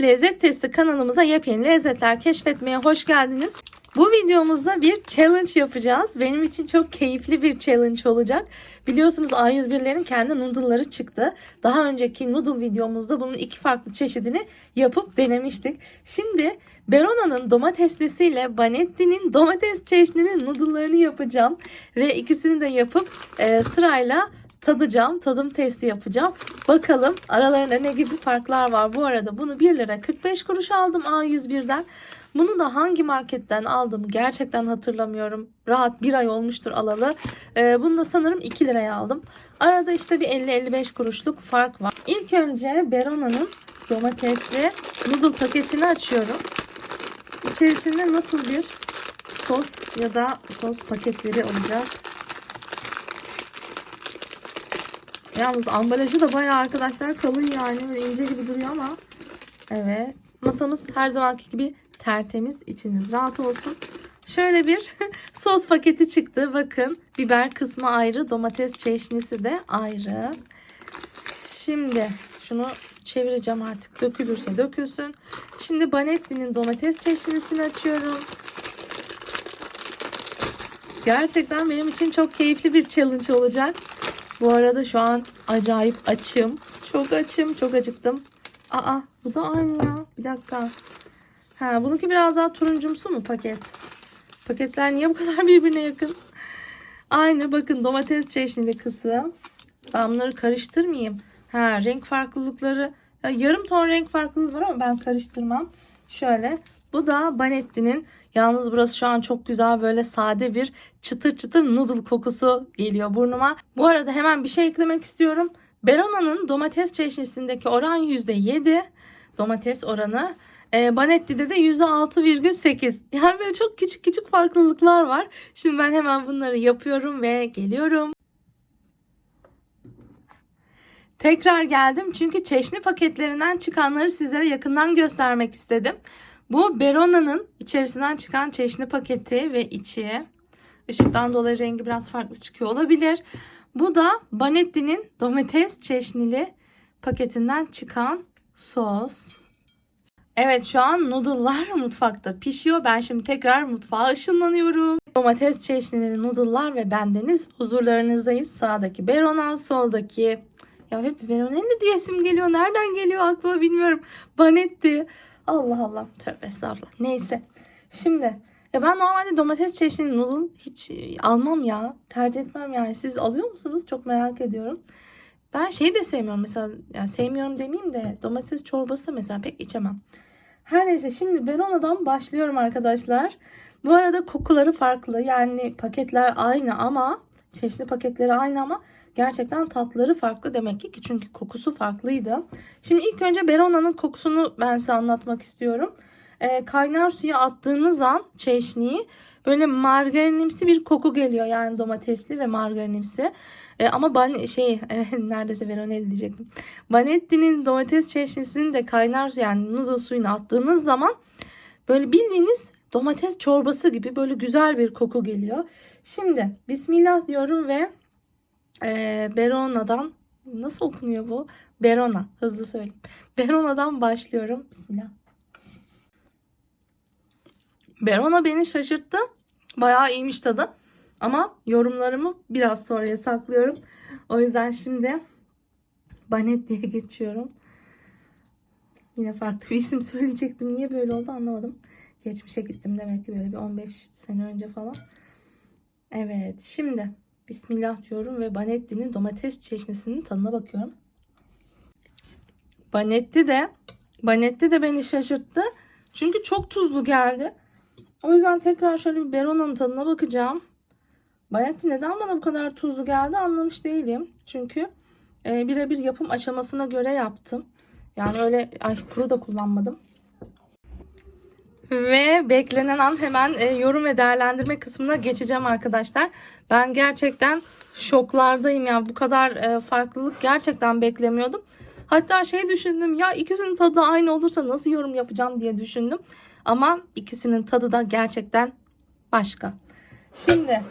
Lezzet Testi kanalımıza yepyeni lezzetler keşfetmeye hoş geldiniz. Bu videomuzda bir challenge yapacağız. Benim için çok keyifli bir challenge olacak. Biliyorsunuz A101'lerin kendi noodle'ları çıktı. Daha önceki noodle videomuzda bunun iki farklı çeşidini yapıp denemiştik. Şimdi Berona'nın domateslisiyle Banetti'nin domates çeşninin noodle'larını yapacağım. Ve ikisini de yapıp e, sırayla tadacağım. Tadım testi yapacağım. Bakalım aralarında ne gibi farklar var. Bu arada bunu 1 lira 45 kuruş aldım A101'den. Bunu da hangi marketten aldım gerçekten hatırlamıyorum. Rahat bir ay olmuştur alalı. Ee, bunu da sanırım 2 liraya aldım. Arada işte bir 50-55 kuruşluk fark var. İlk önce Berona'nın domatesli noodle paketini açıyorum. İçerisinde nasıl bir sos ya da sos paketleri olacak. Yalnız ambalajı da bayağı arkadaşlar kalın yani. Böyle ince gibi duruyor ama. Evet. Masamız her zamanki gibi tertemiz. içiniz rahat olsun. Şöyle bir sos paketi çıktı. Bakın biber kısmı ayrı. Domates çeşnisi de ayrı. Şimdi şunu çevireceğim artık. Dökülürse dökülsün. Şimdi Banetti'nin domates çeşnisini açıyorum. Gerçekten benim için çok keyifli bir challenge olacak. Bu arada şu an acayip açım. Çok açım. Çok acıktım. Aa bu da aynı ya. Bir dakika. Ha bununki biraz daha turuncumsu mu paket? Paketler niye bu kadar birbirine yakın? Aynı bakın domates çeşnili kısım. Ben bunları karıştırmayayım. Ha renk farklılıkları. Ya, yarım ton renk farklılığı var ama ben karıştırmam. Şöyle. Bu da Banetti'nin. Yalnız burası şu an çok güzel böyle sade bir çıtır çıtır noodle kokusu geliyor burnuma. Bu arada hemen bir şey eklemek istiyorum. Berona'nın domates çeşnisindeki oran %7. Domates oranı. E, Banetti'de de %6,8. Yani böyle çok küçük küçük farklılıklar var. Şimdi ben hemen bunları yapıyorum ve geliyorum. Tekrar geldim çünkü çeşni paketlerinden çıkanları sizlere yakından göstermek istedim. Bu Berona'nın içerisinden çıkan çeşni paketi ve içi. Işıktan dolayı rengi biraz farklı çıkıyor olabilir. Bu da Banetti'nin domates çeşnili paketinden çıkan sos. Evet şu an noodle'lar mutfakta pişiyor. Ben şimdi tekrar mutfağa ışınlanıyorum. Domates çeşnili noodle'lar ve bendeniz huzurlarınızdayız. Sağdaki Berona, soldaki ya hep Veronelli diyesim geliyor. Nereden geliyor aklıma bilmiyorum. Banetti. Allah Allah. Tövbe estağfurullah. Neyse. Şimdi ya ben normalde domates çeşnili noodle hiç almam ya. Tercih etmem yani. Siz alıyor musunuz? Çok merak ediyorum. Ben şeyi de sevmiyorum mesela. Yani sevmiyorum demeyeyim de domates çorbası da mesela pek içemem. Her neyse şimdi Verona'dan başlıyorum arkadaşlar. Bu arada kokuları farklı. Yani paketler aynı ama çeşitli paketleri aynı ama gerçekten tatları farklı demek ki çünkü kokusu farklıydı. Şimdi ilk önce Berona'nın kokusunu ben size anlatmak istiyorum. Ee, kaynar suya attığınız an çeşniyi böyle margarinimsi bir koku geliyor yani domatesli ve margarinimsi. Ee, ama ban şey neredeyse Veronelli diyecektim. Banetti'nin domates çeşnisini de kaynar su yani noodle suyuna attığınız zaman böyle bildiğiniz domates çorbası gibi böyle güzel bir koku geliyor. Şimdi Bismillah diyorum ve e, Berona'dan nasıl okunuyor bu? Berona hızlı söyleyeyim. Berona'dan başlıyorum. Bismillah. Berona beni şaşırttı. Bayağı iyiymiş tadı. Ama yorumlarımı biraz sonraya saklıyorum. O yüzden şimdi Banetti'ye geçiyorum. Yine farklı bir isim söyleyecektim. Niye böyle oldu anlamadım. Geçmişe gittim demek ki böyle bir 15 sene önce falan. Evet şimdi Bismillah diyorum ve Banetti'nin domates çeşnisinin tadına bakıyorum. Banetti de Banetti de beni şaşırttı. Çünkü çok tuzlu geldi. O yüzden tekrar şöyle bir Berona'nın tadına bakacağım. Banetti neden bana bu kadar tuzlu geldi anlamış değilim. Çünkü e, birebir yapım aşamasına göre yaptım. Yani öyle ay kuru da kullanmadım. Ve beklenen an hemen e, yorum ve değerlendirme kısmına geçeceğim arkadaşlar. Ben gerçekten şoklardayım ya. Bu kadar e, farklılık gerçekten beklemiyordum. Hatta şey düşündüm ya ikisinin tadı aynı olursa nasıl yorum yapacağım diye düşündüm. Ama ikisinin tadı da gerçekten başka. Şimdi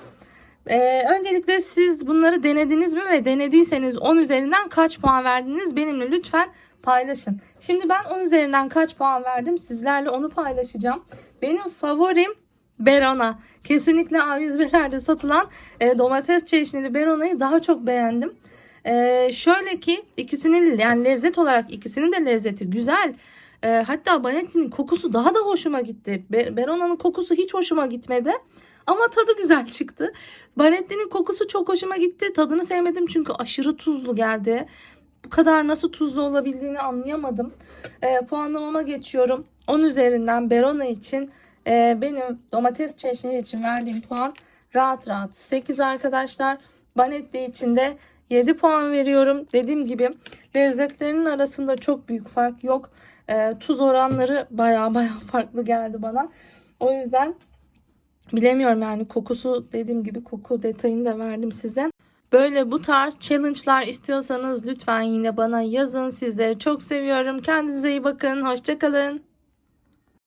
e, öncelikle siz bunları denediniz mi ve denediyseniz 10 üzerinden kaç puan verdiniz benimle lütfen paylaşın. Şimdi ben 10 üzerinden kaç puan verdim sizlerle onu paylaşacağım. Benim favorim Berona. Kesinlikle A101'lerde satılan e, domates çeşnili Berona'yı daha çok beğendim. E, şöyle ki ikisinin yani lezzet olarak ikisinin de lezzeti güzel. E, hatta Banetti'nin kokusu daha da hoşuma gitti. Be- Berona'nın kokusu hiç hoşuma gitmedi. Ama tadı güzel çıktı. Banetti'nin kokusu çok hoşuma gitti. Tadını sevmedim çünkü aşırı tuzlu geldi. Bu kadar nasıl tuzlu olabildiğini anlayamadım. E, puanlamama geçiyorum. 10 üzerinden Berona için e, benim domates çeşnili için verdiğim puan rahat rahat 8 arkadaşlar. Banetti için de 7 puan veriyorum. Dediğim gibi lezzetlerinin arasında çok büyük fark yok. E, tuz oranları baya baya farklı geldi bana. O yüzden bilemiyorum yani kokusu dediğim gibi koku detayını da verdim size. Böyle bu tarz challenge'lar istiyorsanız lütfen yine bana yazın. Sizleri çok seviyorum. Kendinize iyi bakın. Hoşçakalın.